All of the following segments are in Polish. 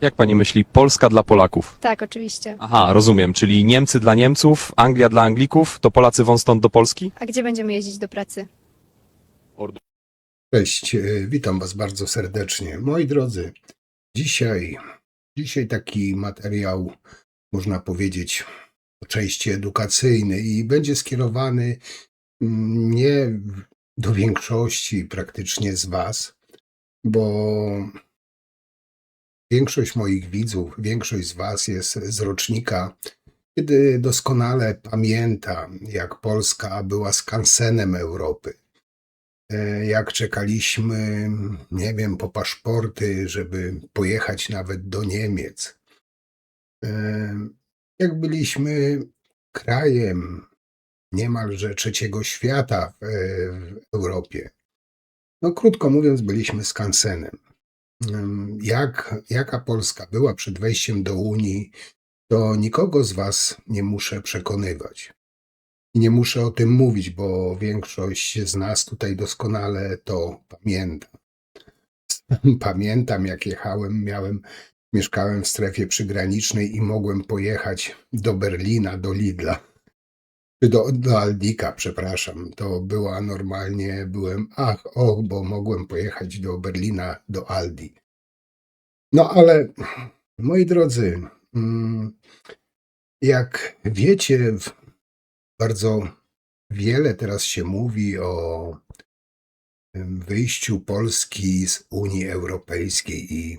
Jak pani myśli, Polska dla Polaków? Tak, oczywiście. Aha, rozumiem, czyli Niemcy dla Niemców, Anglia dla Anglików, to Polacy wą stąd do Polski? A gdzie będziemy jeździć do pracy? Cześć, e, witam Was bardzo serdecznie. Moi drodzy, dzisiaj, dzisiaj taki materiał, można powiedzieć, po części edukacyjny i będzie skierowany mm, nie do większości praktycznie z Was, bo większość moich widzów, większość z Was jest z rocznika, kiedy doskonale pamięta, jak Polska była skansenem Europy e, jak czekaliśmy, nie wiem, po paszporty, żeby pojechać nawet do Niemiec. E, Jak byliśmy krajem niemalże trzeciego świata w, w Europie. No, krótko mówiąc, byliśmy skansenem. Jak, jaka Polska była przed wejściem do Unii, to nikogo z Was nie muszę przekonywać. I nie muszę o tym mówić, bo większość z nas tutaj doskonale to pamięta. Pamiętam, jak jechałem, miałem, mieszkałem w strefie przygranicznej i mogłem pojechać do Berlina, do Lidla, do, do Aldika, przepraszam. To była normalnie, byłem, ach, och, bo mogłem pojechać do Berlina, do Aldi. No ale, moi drodzy, mm, jak wiecie, bardzo wiele teraz się mówi o wyjściu Polski z Unii Europejskiej i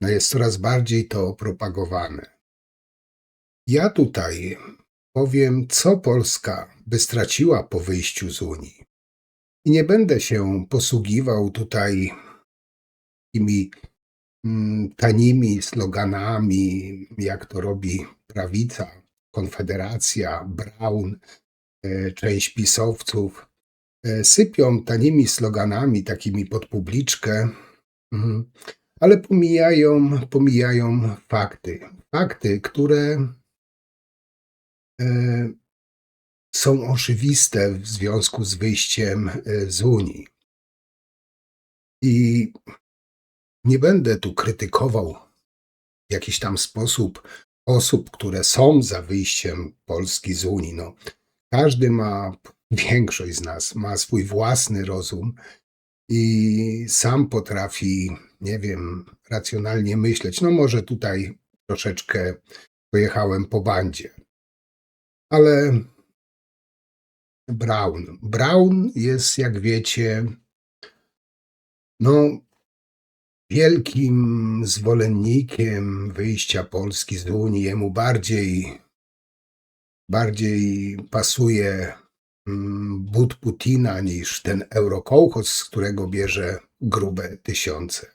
no jest coraz bardziej to propagowane. Ja tutaj powiem, co Polska by straciła po wyjściu z Unii. I nie będę się posługiwał tutaj tymi mm, tanimi sloganami, jak to robi prawica, Konfederacja, Brown, e, część pisowców. E, Sypią tanimi sloganami, takimi pod publiczkę, mhm, ale pomijają, pomijają fakty. Fakty, które są oczywiste w związku z wyjściem e, z Unii. I nie będę tu krytykował w jakiś tam sposób osób, które są za wyjściem Polski z Unii. No, każdy ma, większość z nas ma swój własny rozum i sam potrafi, nie wiem, racjonalnie myśleć. No, może tutaj troszeczkę pojechałem po bandzie. Ale Brown. Brown jest, jak wiecie, no, wielkim zwolennikiem wyjścia Polski z Unii. Jemu bardziej, bardziej pasuje mm, but Putina niż ten eurokołchos, z którego bierze grube tysiące.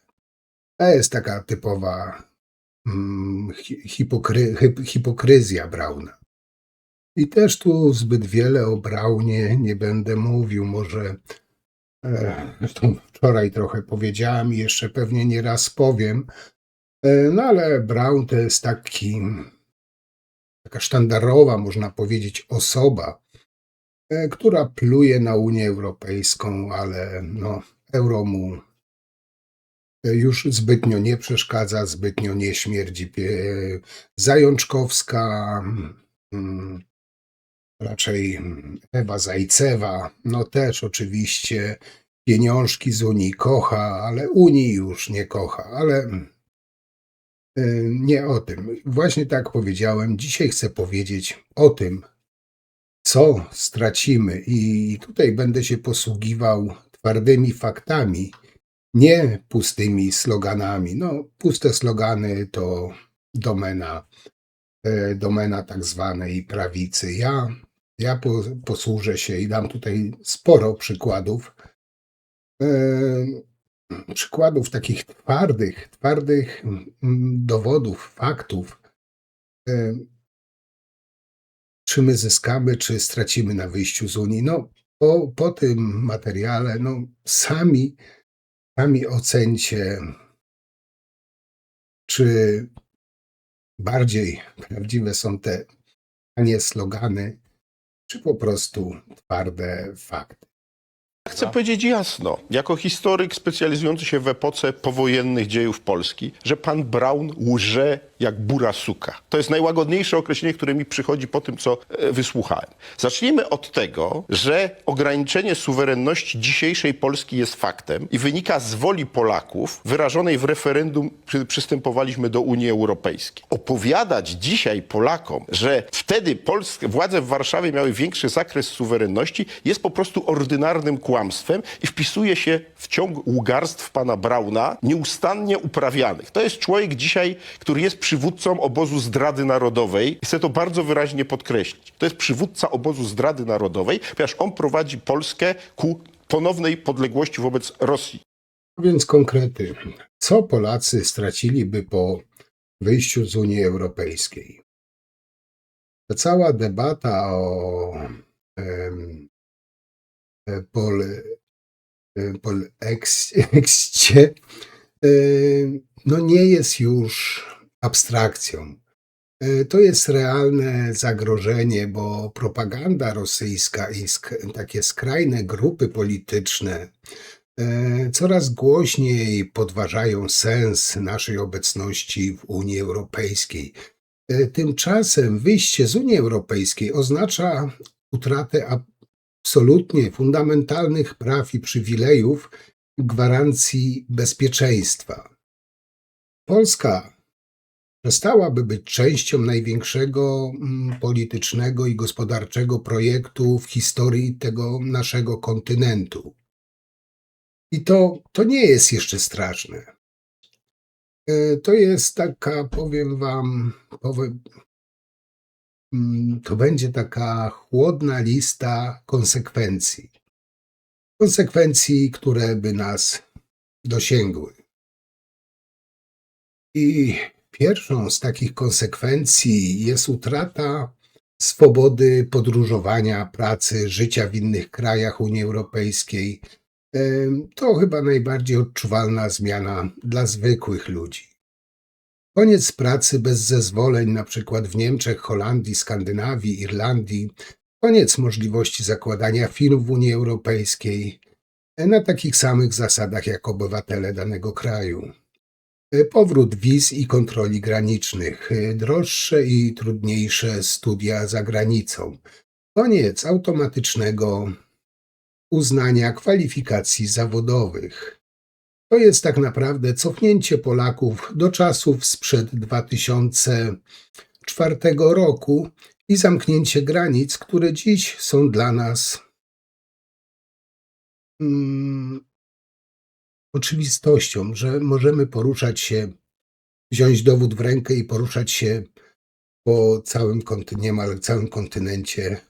To jest taka typowa mm, hi- hipokry, hip, hipokryzja Brauna. I też tu zbyt wiele o Braunie nie będę mówił. Może e, zresztą wczoraj trochę powiedziałem i jeszcze pewnie nie raz powiem. E, no ale Braun to jest taki, taka sztandarowa, można powiedzieć, osoba, e, która pluje na Unię Europejską, ale no, euro mu już zbytnio nie przeszkadza, zbytnio nie śmierdzi. Zajączkowska, mm, raczej mm, Ewa Zajcewa, no też oczywiście pieniążki z Unii kocha, ale Unii już nie kocha, ale mm, y, nie o tym. Właśnie tak powiedziałem, dzisiaj chcę powiedzieć o tym, co stracimy i tutaj będę się posługiwał twardymi faktami, nie pustymi sloganami. No, puste slogany to domena, e, domena tak zwanej prawicy. Ja, ja po, posłużę się i dam tutaj sporo przykładów. E, przykładów takich twardych, twardych mm, dowodów, faktów, e, czy my zyskamy, czy stracimy na wyjściu z Unii. No, po, po tym materiale, no, sami, sami ocencie, czy bardziej prawdziwe są te, a nie slogany, czy po prostu twarde fakty. Chcę powiedzieć jasno, jako historyk specjalizujący się w epoce powojennych dziejów Polski, że pan Braun łże jak bura suka. To jest najłagodniejsze określenie, które mi przychodzi po tym, co e, wysłuchałem. Zacznijmy od tego, że ograniczenie suwerenności dzisiejszej Polski jest faktem i wynika z woli Polaków wyrażonej w referendum, kiedy przystępowaliśmy do Unii Europejskiej. Opowiadać dzisiaj Polakom, że wtedy polskie władze w Warszawie miały większy zakres suwerenności, jest po prostu ordynarnym kłamstwem i wpisuje się w ciąg ługarstw pana Brauna, nieustannie uprawianych. To jest człowiek dzisiaj, który jest przywódcą obozu zdrady narodowej chcę to bardzo wyraźnie podkreślić. To jest przywódca obozu zdrady narodowej, ponieważ on prowadzi Polskę ku ponownej podległości wobec Rosji. Więc konkrety. Co Polacy straciliby po wyjściu z Unii Europejskiej? Ta cała debata o em, e, pol, e, pol ex, e, no nie jest już abstrakcją. E, To jest realne zagrożenie, bo propaganda rosyjska i takie skrajne grupy polityczne e, coraz głośniej podważają sens naszej obecności w Unii Europejskiej. E, Tymczasem wyjście z Unii Europejskiej oznacza utratę absolutnie fundamentalnych praw i przywilejów, gwarancji bezpieczeństwa. Polska przestałaby być częścią największego mm, politycznego i gospodarczego projektu w historii tego naszego kontynentu. I to, to nie jest jeszcze straszne. E, To jest taka, powiem Wam, powiem, mm, to będzie taka chłodna lista konsekwencji. Konsekwencji, które by nas dosięgły. I pierwszą z takich konsekwencji jest utrata swobody podróżowania, pracy, życia w innych krajach Unii Europejskiej. To chyba najbardziej odczuwalna zmiana dla zwykłych ludzi. Koniec pracy bez zezwoleń, na przykład w Niemczech, Holandii, Skandynawii, Irlandii. Koniec możliwości zakładania firm w Unii Europejskiej e, na takich samych zasadach jak obywatele danego kraju. E, Powrót wiz i kontroli granicznych, e, droższe i trudniejsze studia za granicą. Koniec automatycznego uznania kwalifikacji zawodowych. To jest tak naprawdę cofnięcie Polaków do czasów sprzed 2004 roku i zamknięcie granic, które dziś są dla nas mm, oczywistością, że możemy poruszać się, wziąć dowód w rękę i poruszać się po całym kontynencie, całym kontynencie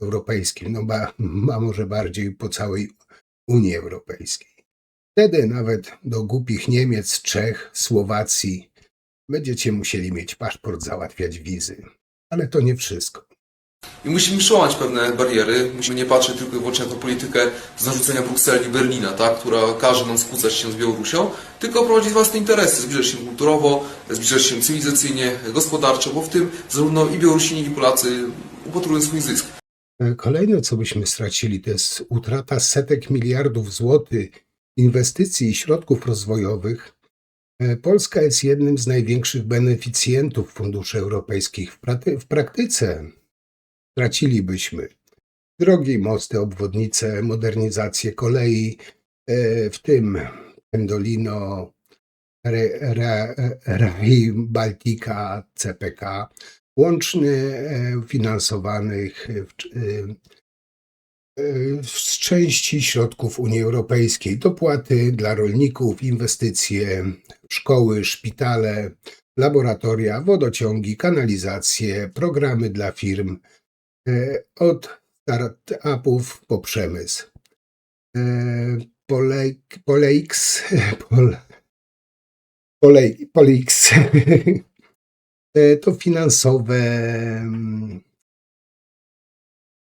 europejskim, no ba, może bardziej po całej Unii Europejskiej. Wtedy nawet do głupich Niemiec, Czech, Słowacji będziecie musieli mieć paszport, załatwiać wizy. Ale to nie wszystko. I musimy przełamać pewne bariery. Musimy nie patrzeć tylko i wyłącznie na tę politykę z narzucenia Brukseli i Berlina, tak, która każe nam skłócać się z Białorusią, tylko prowadzić własne interesy, zbliżać się kulturowo, zbliżać się cywilizacyjnie, gospodarczo, bo w tym zarówno i Białorusini, i Polacy upatrują swój zysk. Kolejne, co byśmy stracili, to jest utrata setek miliardów złotych inwestycji i środków rozwojowych. E, Polska jest jednym z największych beneficjentów funduszy europejskich. W praktyce stracilibyśmy drogi, mosty, obwodnice, modernizację kolei, e, w tym Pendolino, Re- Re- Rai Baltica, CPK, łącznie finansowanych e, e, z części środków Unii Europejskiej. Dopłaty dla rolników, inwestycje szkoły, szpitale, laboratoria, wodociągi, kanalizacje, programy dla firm od startupów po przemysł. E, Polej, Poleix, E, to finansowe. mm,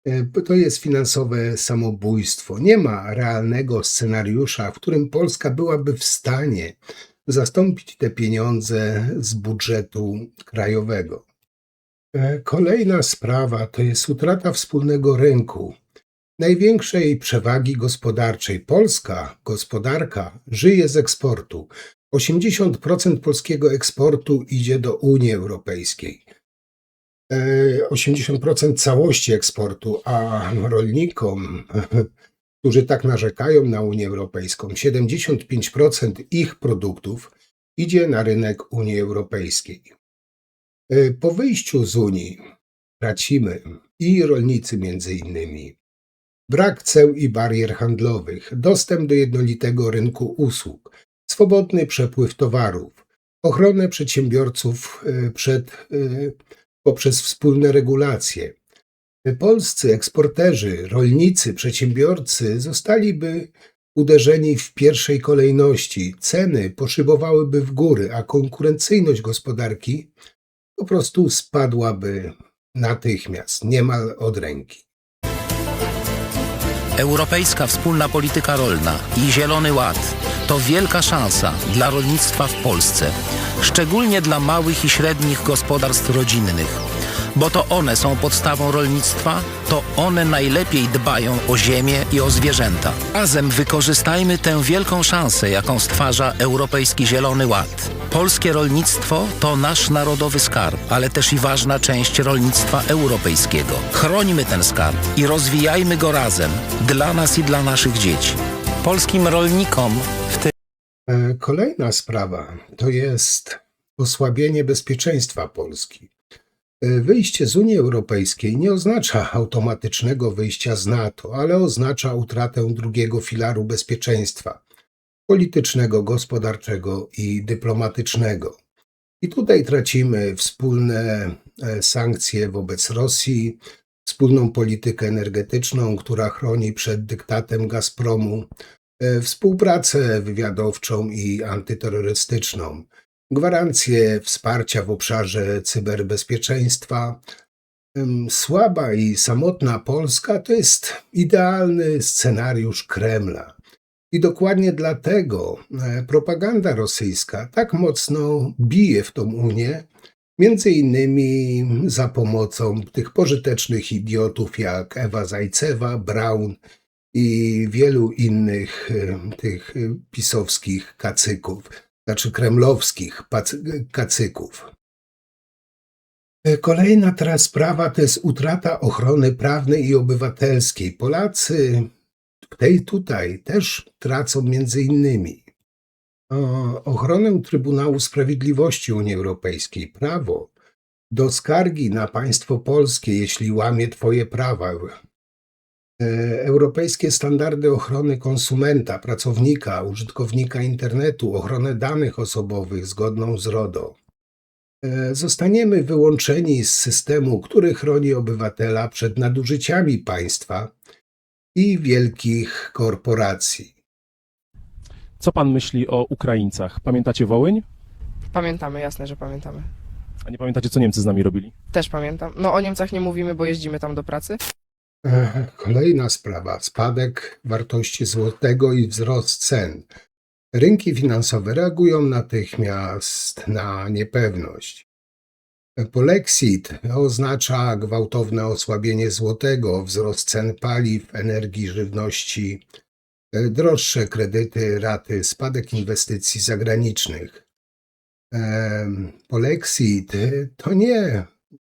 e, To jest finansowe samobójstwo. Nie ma realnego scenariusza, w którym Polska byłaby w stanie zastąpić te pieniądze z budżetu krajowego. E, Kolejna sprawa to jest utrata wspólnego rynku. największej przewagi gospodarczej. Polska gospodarka żyje z eksportu. 80% polskiego eksportu idzie do Unii Europejskiej. E, 80% całości eksportu, a rolnikom, którzy tak narzekają na Unię Europejską, 75% ich produktów idzie na rynek Unii Europejskiej. E, Po wyjściu z Unii tracimy i rolnicy między innymi brak ceł i barier handlowych, dostęp do jednolitego rynku usług, swobodny przepływ towarów, ochronę przedsiębiorców e, przed, e, poprzez wspólne regulacje. Polscy eksporterzy, rolnicy, przedsiębiorcy zostaliby uderzeni w pierwszej kolejności, ceny poszybowałyby w góry, a konkurencyjność gospodarki po prostu spadłaby natychmiast, niemal od ręki. Europejska wspólna polityka rolna i Zielony Ład to wielka szansa dla rolnictwa w Polsce, szczególnie dla małych i średnich gospodarstw rodzinnych, bo to one są podstawą rolnictwa, to one najlepiej dbają o ziemię i o zwierzęta. Razem wykorzystajmy tę wielką szansę, jaką stwarza Europejski Zielony Ład. Polskie rolnictwo to nasz narodowy skarb, ale też i ważna część rolnictwa europejskiego. Chrońmy ten skarb i rozwijajmy go razem, dla nas i dla naszych dzieci. Polskim rolnikom w tym E, Kolejna sprawa to jest osłabienie bezpieczeństwa Polski. E, Wyjście z Unii Europejskiej nie oznacza automatycznego wyjścia z NATO, ale oznacza utratę drugiego filaru bezpieczeństwa politycznego, gospodarczego i dyplomatycznego. I tutaj tracimy wspólne e, sankcje wobec Rosji, wspólną politykę energetyczną, która chroni przed dyktatem Gazpromu, e, współpracę wywiadowczą i antyterrorystyczną, gwarancje wsparcia w obszarze cyberbezpieczeństwa. Słaba i samotna Polska to jest idealny scenariusz Kremla. I dokładnie dlatego e, propaganda rosyjska tak mocno bije w tą Unię, między innymi za pomocą tych pożytecznych idiotów jak Ewa Zajcewa, Braun i wielu innych tych pisowskich kacyków, znaczy kremlowskich kacyków. Kolejna teraz sprawa to jest utrata ochrony prawnej i obywatelskiej. Polacy tej tutaj też tracą między innymi ochronę Trybunału Sprawiedliwości Unii Europejskiej, prawo do skargi na państwo polskie, jeśli łamie Twoje prawa, europejskie standardy ochrony konsumenta, pracownika, użytkownika internetu, ochronę danych osobowych zgodną z RODO. E, Zostaniemy wyłączeni z systemu, który chroni obywatela przed nadużyciami państwa i wielkich korporacji. Co pan myśli o Ukraińcach? Pamiętacie Wołyń? Pamiętamy, jasne, że pamiętamy. A nie pamiętacie, co Niemcy z nami robili? Też pamiętam. No o Niemcach nie mówimy, bo jeździmy tam do pracy. E, Kolejna sprawa: spadek wartości złotego i wzrost cen. Rynki finansowe reagują natychmiast na niepewność. Polexit oznacza gwałtowne osłabienie złotego, wzrost cen paliw, energii, żywności, e, droższe kredyty, raty, spadek inwestycji zagranicznych. Em, Polexit e, to nie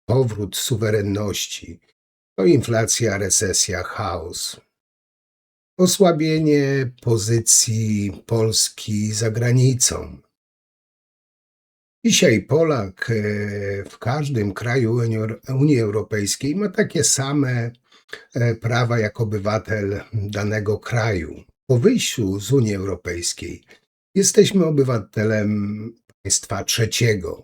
powrót suwerenności. To inflacja, recesja, chaos. Osłabienie pozycji Polski za granicą. Dzisiaj Polak e, w każdym kraju Unii- Europejskiej ma takie same e, prawa jak obywatel danego kraju. Po wyjściu z Unii Europejskiej jesteśmy obywatelem państwa trzeciego.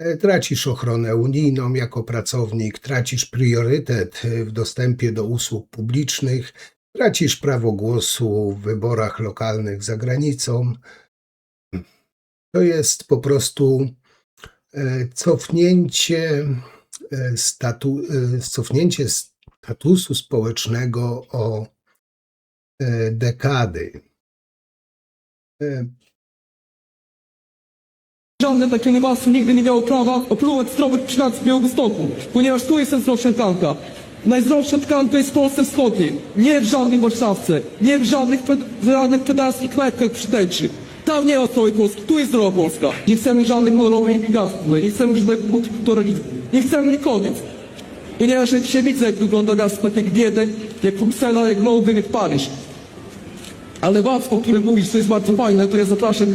E, Tracisz ochronę unijną jako pracownik, tracisz priorytet e, w dostępie do usług publicznych, tracisz prawo głosu w wyborach lokalnych za granicą. To jest po prostu e, cofnięcie, statu, cofnięcie statusu społecznego o dekady. Żadne takie niebawstwo nigdy nie miało prawa opluwać zdrowych ślad z Białegostoku, ponieważ tu jest centrum Sętanka. Najzdrowsza tkanka jest w Polsce Wschodniej. Nie w żadnej Warszawce, nie w żadnych, ped- w żadnych pedalskich tęczy. Tam nie ma całej Polski, tu jest zdrowa Polska. Nie chcemy żadnej kolorowej imigracji, nie chcemy żadnego multikulturalizmu. Nie chcemy koniec. Ponieważ ja dzisiaj widzę, jak wygląda nas jak biedy, jak Bruksela, jak Londyn, jak Paryż. Ale was, o którym mówisz, to jest bardzo fajne, to ja zapraszam,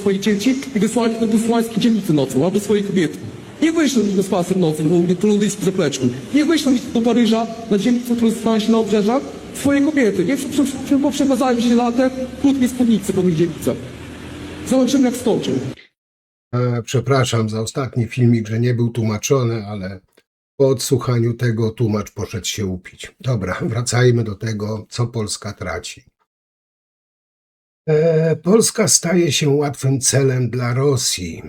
swoje dzieci i wysłali do wysłańskiej dzielnicy nocą, albo swoje kobiety. Nie ich na spacer nocą, bo mówię, to ludyjskim zapleczu. Nie wyślą ich do Paryża, na dzielnicę, którą stała się na obrzeżach, swoje kobiety. Nie poprzemazają się latem, krótkie spódnice po tych dzielnicach. Zobaczymy, jak skończą. E, Przepraszam za ostatni filmik, że nie był tłumaczony, ale po odsłuchaniu tego tłumacz poszedł się upić. Dobra, wracajmy do tego, co Polska traci. E, Polska staje się łatwym celem dla Rosji.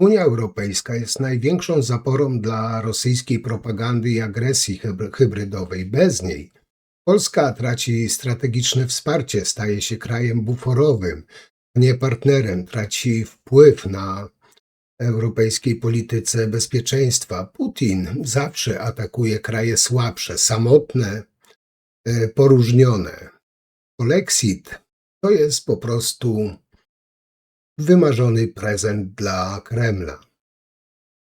Unia Europejska jest największą zaporą dla rosyjskiej propagandy i agresji hybry- hybrydowej. Bez niej Polska traci strategiczne wsparcie, staje się krajem buforowym, nie partnerem, traci wpływ na europejskiej polityce bezpieczeństwa. Putin zawsze atakuje kraje słabsze, samotne, e, poróżnione. Polexit to jest po prostu wymarzony prezent dla Kremla.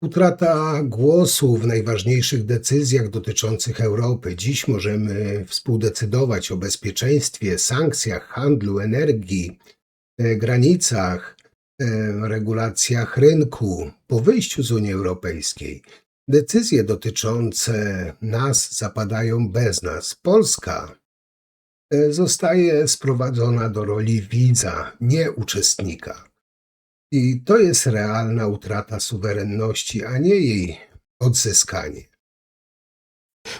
Utrata głosu w najważniejszych decyzjach dotyczących Europy. Dziś możemy współdecydować o bezpieczeństwie, sankcjach, handlu, energii, e, granicach, e, regulacjach rynku po wyjściu z Unii Europejskiej. Decyzje dotyczące nas zapadają bez nas. Polska zostaje sprowadzona do roli widza, nie uczestnika. I to jest realna utrata suwerenności, a nie jej odzyskanie.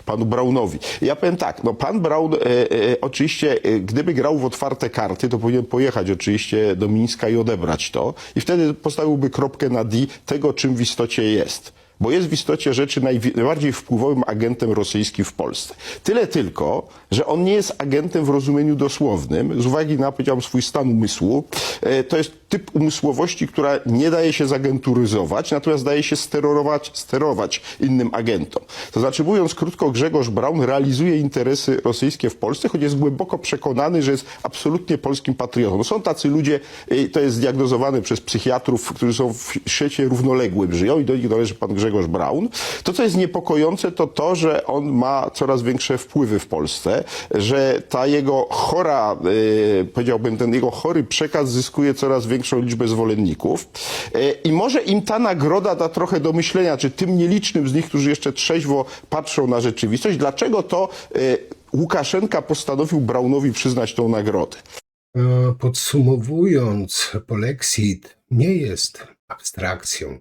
panu Braunowi. Ja powiem tak, no pan Braun e, e, oczywiście, e, gdyby grał w otwarte karty, to powinien pojechać oczywiście do Mińska i odebrać to i wtedy postawiłby kropkę na D tego, czym w istocie jest. Bo jest w istocie rzeczy najbardziej wpływowym agentem rosyjskim w Polsce. Tyle tylko, że on nie jest agentem w rozumieniu dosłownym, z uwagi na, powiedziałbym, swój stan umysłu. E, To jest typ umysłowości, która nie daje się zagenturyzować, natomiast daje się sterować, sterować innym agentom. To znaczy, mówiąc krótko, Grzegorz Braun realizuje interesy rosyjskie w Polsce, choć jest głęboko przekonany, że jest absolutnie polskim patriotą. No są tacy ludzie, y, to jest zdiagnozowane przez psychiatrów, którzy są w świecie równoległym, żyją i do nich należy pan Grzegorz Braun. To, co jest niepokojące, to to, że on ma coraz większe wpływy w Polsce, że ta jego chora, y, powiedziałbym, ten jego chory przekaz zyskuje coraz większą liczbę zwolenników. Y, I może im ta nagroda da trochę do myślenia, czy tym nielicznym z nich, którzy jeszcze trzeźwo patrzą na rzeczywistość, dlaczego to y, Łukaszenka postanowił Braunowi przyznać tą nagrodę. E, Podsumowując, polexit nie jest abstrakcją.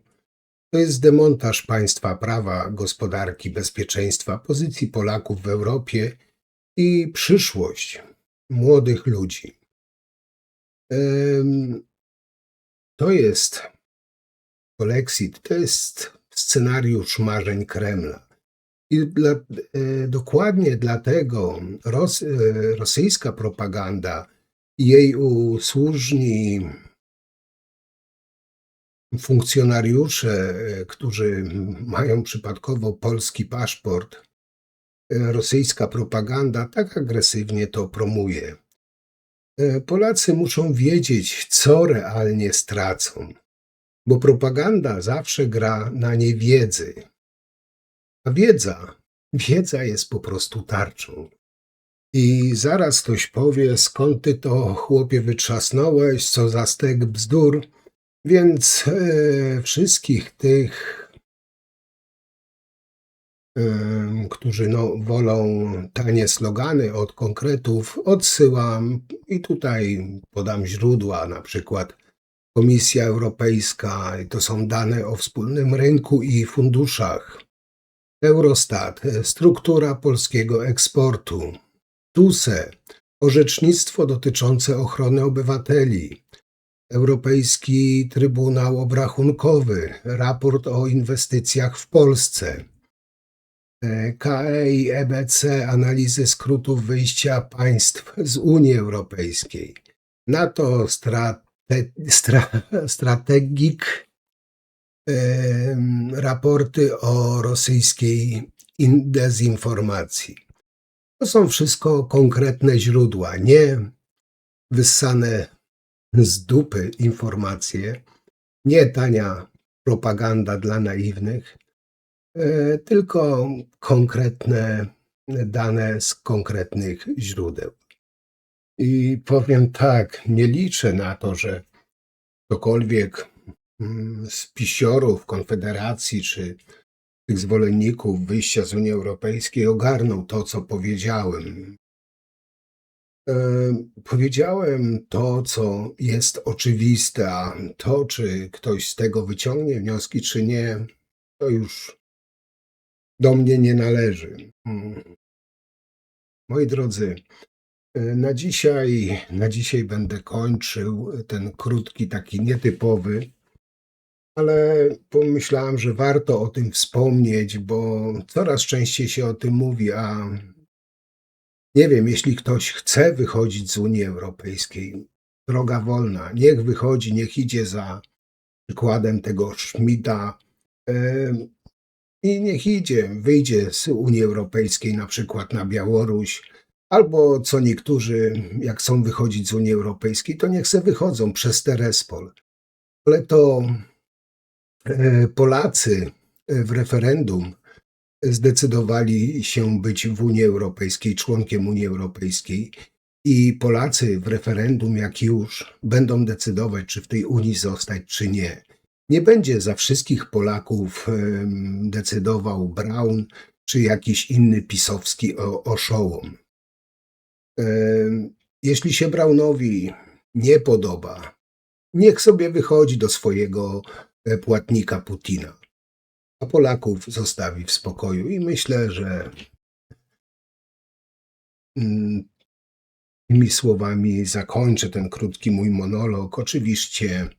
To jest demontaż państwa prawa, gospodarki, bezpieczeństwa, pozycji Polaków w Europie i przyszłość młodych ludzi. To jest polexit, to jest scenariusz marzeń Kremla. I dla, e, dokładnie dlatego Ros, e, rosyjska propaganda i jej usłużni funkcjonariusze, e, którzy mają przypadkowo polski paszport, e, rosyjska propaganda tak agresywnie to promuje. E, Polacy muszą wiedzieć, co realnie stracą, bo propaganda zawsze gra na niewiedzy. A wiedza, wiedza jest po prostu tarczą. I zaraz ktoś powie, skąd ty to chłopie wytrzasnąłeś, co za stek bzdur. Więc e, wszystkich tych, którzy no, wolą tanie slogany od konkretów, odsyłam i tutaj podam źródła, na przykład Komisja Europejska, i to są dane o wspólnym rynku i funduszach. Eurostat, e, struktura polskiego eksportu, TUSE, orzecznictwo dotyczące ochrony obywateli, Europejski Trybunał Obrachunkowy, raport o inwestycjach w Polsce, KE i EBC, analizy skrótów wyjścia państw z Unii Europejskiej, NATO, strate, stra, strategik, em, raporty o rosyjskiej in dezinformacji. To są wszystko konkretne źródła, nie wyssane z dupy informacje, nie tania propaganda dla naiwnych, e, tylko konkretne dane z konkretnych źródeł. I powiem tak, nie liczę na to, że ktokolwiek mm, z pisiorów Konfederacji czy tych zwolenników wyjścia z Unii Europejskiej ogarnął to, co powiedziałem. E, Powiedziałem to, co jest oczywiste, a to, czy ktoś z tego wyciągnie wnioski, czy nie, to już do mnie nie należy. Mm. Moi drodzy, e, na dzisiaj, na dzisiaj będę kończył ten krótki, taki nietypowy, ale pomyślałem, że warto o tym wspomnieć, bo coraz częściej się o tym mówi, a nie wiem, jeśli ktoś chce wychodzić z Unii Europejskiej, droga wolna, niech wychodzi, niech idzie za przykładem tego Schmidta em, i niech idzie, wyjdzie z Unii Europejskiej na przykład na Białoruś, albo co niektórzy, jak chcą wychodzić z Unii Europejskiej, to niech se wychodzą przez Terespol. Ale to e, Polacy w referendum zdecydowali się być w Unii Europejskiej, członkiem Unii Europejskiej. I Polacy w referendum, jak już, będą decydować, czy w tej Unii zostać, czy nie. Nie będzie za wszystkich Polaków decydował Braun, czy jakiś inny pisowski oszołom. Jeśli się Braunowi nie podoba, niech sobie wychodzi do swojego e, płatnika Putina a Polaków zostawi w spokoju. I myślę, że mm, tymi słowami zakończę ten krótki mój monolog. Oczywiście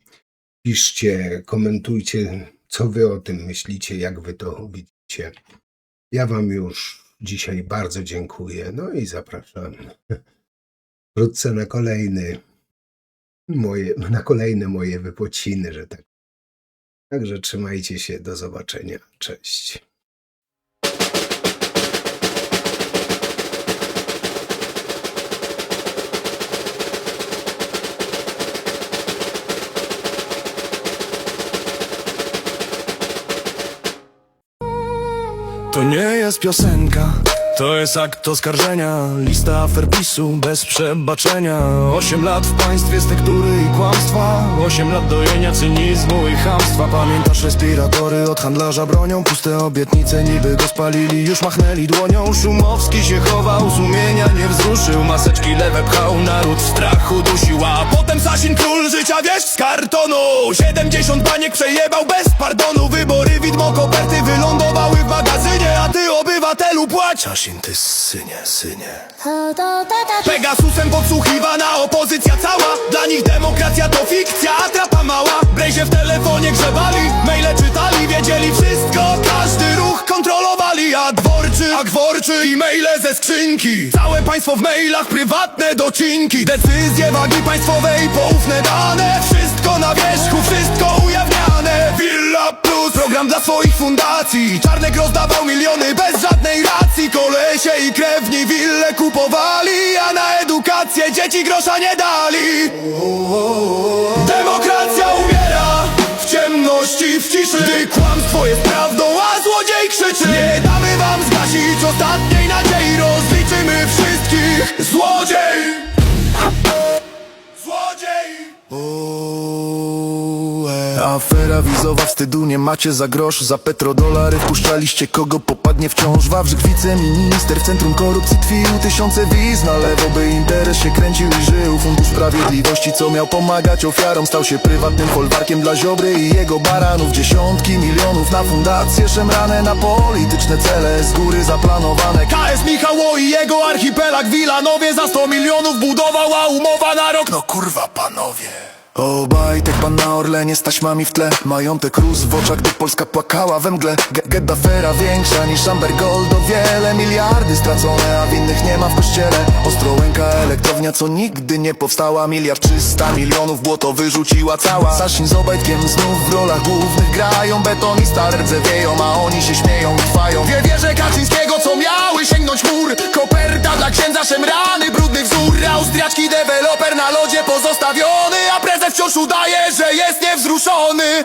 piszcie, komentujcie, co wy o tym myślicie, jak wy to widzicie. Ja wam już dzisiaj bardzo dziękuję. No i zapraszam wkrótce na kolejny moje, na kolejne moje wypociny, że tak Także trzymajcie się, do zobaczenia. Cześć. To nie jest piosenka, to jest akt oskarżenia Lista afer PiSu bez przebaczenia. Osiem lat w państwie z tektury i kłamstwa. Osiem lat dojenia cynizmu i chamstwa. Pamiętasz respiratory od handlarza bronią. Puste obietnice niby go spalili Już machnęli dłonią. Szumowski się chował, sumienia nie wzruszył. Maseczki lewe pchał, naród w strachu dusił. A potem Sasin król życia wiesz z kartonu. 70 baniek przejebał bez pardonu. Wybory widmo koperty wylądowały w magazynie A ty obywatelu płać Sasin ty synie, synie. Pegasusem podsłuchiwana opozycja cała. Dla nich demokracja to fikcja, atrapa mała. Brejzie w telefonie grzebali, maile czytali Wiedzieli wszystko, ruch kontrolowali A dworczy, a gworczy i maile ze skrzynki. Całe państwo w mailach, prywatne docinki. Decyzje wagi państwowej, poufne dane. Wszystko na wierzchu, wszystko ujawniane. Villa Plus, program dla swoich fundacji. Czarnek rozdawał miliony bez żadnej racji. Kolesie i krewni wille kupowali A na edukację dzieci grosza nie dali. Demokracja umiera w ciemności, w ciszy. Gdy kłamstwo jest prawdą, a złodziej krzyczy Zgasić ostatniej nadziei Rozliczymy wszystkich Złodziej! Złodziej! Afera wizowa, wstydu nie macie za grosz. Za petrodolary wpuszczaliście kogo popadnie wciąż Wawrzyk wiceminister w centrum korupcji tkwił Tysiące wiz. Na lewo, by interes się kręcił i żył. Fundusz Sprawiedliwości, co miał pomagać ofiarom Stał się prywatnym folwarkiem dla Ziobry i jego baranów. Dziesiątki milionów na fundacje szemrane Na polityczne cele. Z góry zaplanowane KS Michało i jego archipelag Wilanowie Za 100 milionów budował, a umowa na rok. No kurwa panowie Obajtek pan na Orlenie z taśmami w tle. Majątek rósł w oczach, gdy Polska płakała we mgle. Ge- Get afera większa niż Amber Gold. O wiele miliardy stracone, a winnych nie ma w kościele. Ostrołęka elektrownia, co nigdy nie powstała. Miliard trzysta milionów błoto wyrzuciła cała. Sasin z Obajtkiem znów w rolach głównych grają. Betonista rdze wieją, a oni się śmieją i trwają. Dwie wieże Kaczyńskiego, co miały sięgnąć mur. Koperta dla księdza szemrany, brudny wzór. Austriacki deweloper na lodzie pozostawiony wciąż udaje, że jest niewzruszony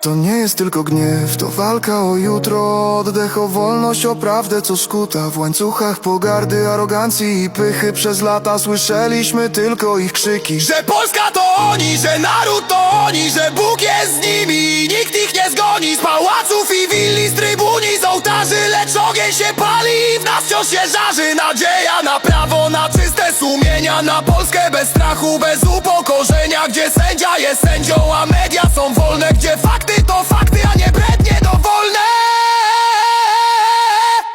to nie jest tylko gniew, to walka o jutro. Oddech o wolność, o prawdę co skuta W łańcuchach pogardy, arogancji i pychy. Przez lata słyszeliśmy tylko ich krzyki. Że Polska to oni, że naród to oni Że Bóg jest z nimi, nikt ich nie zgoni. Z pałaców i willi, z trybuni, z ołtarzy. Lecz ogień się pali, w nas wciąż się żarzy. Nadzieja na prawo, na czyste sumienia. Na Polskę bez strachu, bez upokorzenia. Gdzie sędzia jest sędzią, a media są wolne. Gdzie fakty to fakty, a nie brednie dowolne.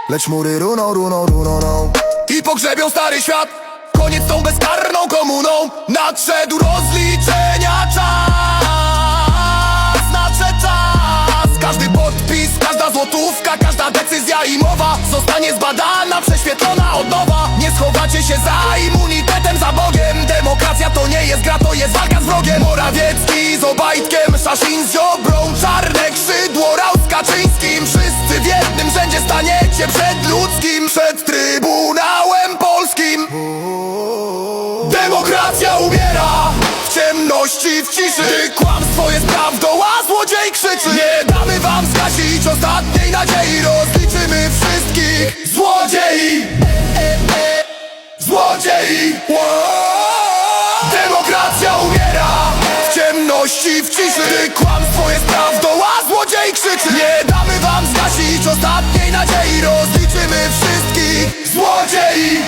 Lecz mury runą, runą, runą, runą. I pogrzebią stary świat. Koniec tą bezkarną komuną. Nadszedł rozliczenia czas. Nadszedł czas. Każdy podpis, każda złotówka Każda decyzja i mowa Zostanie zbadana, prześwietlona od nowa. Nie schowacie się za immunitetem, jest gra, to jest walka z wrogiem. Morawiecki z Obajtkiem, Sasin z Ziobrą Czarne krzydło, Rał z Kaczyńskim. Wszyscy w jednym rzędzie staniecie przed ludzkim Przed Trybunałem Polskim. Demokracja umiera w ciemności, w ciszy. Kłamstwo jest prawdą, a złodziej krzyczy. Nie damy wam zgasić ostatniej nadziei. Rozliczymy wszystkich złodziei. Złodziei. Demokracja ciemności, w ciszy. Gdy kłamstwo jest prawdą, a złodziej krzyczy. Nie damy wam zgasić ostatniej nadziei. Rozliczymy wszystkich Złodziei